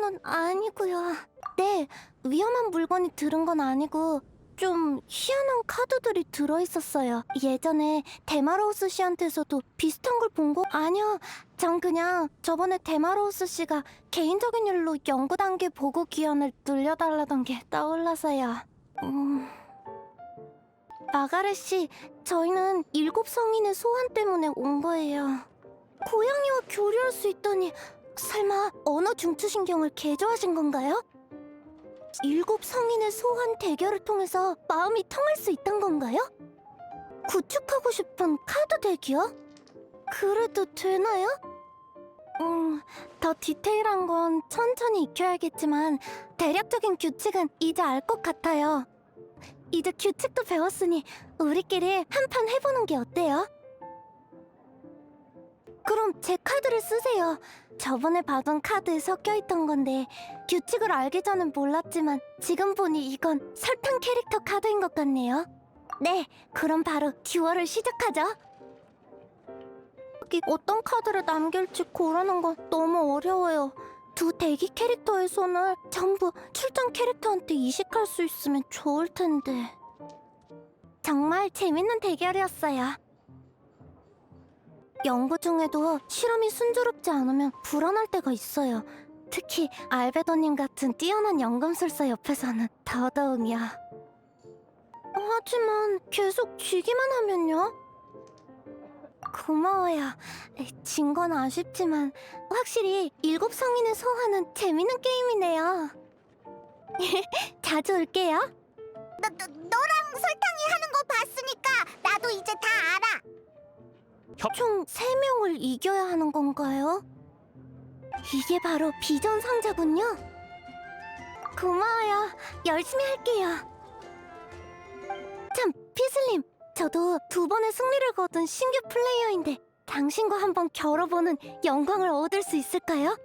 거는 아니고요. 네, 위험한 물건이 들은 건 아니고 좀 희한한 카드들이 들어 있었어요. 예전에 데마로우스 씨한테서도 비슷한 걸 본 거? 아니요. 전 그냥 저번에 데마로우스 씨가 개인적인 일로 연구 단계 보고 기한을 늘려달라던 게 떠올라서요. 음... 마가렛 씨, 저희는 일곱 성인의 소환 때문에 온 거예요. 고양이와 교류할 수 있다니 설마 언어 중추신경을 개조하신 건가요? 일곱 성인의 소환 대결을 통해서 마음이 통할 수 있단 건가요? 구축하고 싶은 카드 덱이요? 그래도 되나요? 음, 더 디테일한 건 천천히 익혀야겠지만 대략적인 규칙은 이제 알 것 같아요. 이제 규칙도 배웠으니 우리끼리 한 판 해보는 게 어때요? 그럼 제 카드를 쓰세요. 저번에 받은 카드에 섞여 있던 건데 규칙을 알기 전엔 몰랐지만 지금 보니 이건 설탕 캐릭터 카드인 것 같네요. 네, 그럼 바로 듀얼을 시작하죠. 여기 어떤 카드를 남길지 고르는 건 너무 어려워요. 두 대기 캐릭터의 손을 전부 출장 캐릭터한테 이식할 수 있으면 좋을 텐데. 정말 재밌는 대결이었어요. 연구 중에도 실험이 순조롭지 않으면 불안할 때가 있어요. 특히 알베도님 같은 뛰어난 연금술사 옆에서는 더더욱이요. 하지만 계속 쥐기만 하면요? 고마워요. 진 건 아쉽지만 확실히 일곱 성인의 소환은 재밌는 게임이네요. 자주 올게요. 너, 너, 너랑 설탕이 하는 거 봤으니까 나도 이제 다 총 세명을 이겨야 하는 건가요? 이게 바로 비전 상자군요. 고마워요. 열심히 할게요. 참, 피슬님. 저도 두 번의 승리를 거둔 신규 플레이어인데 당신과 한번 겨뤄보는 영광을 얻을 수 있을까요?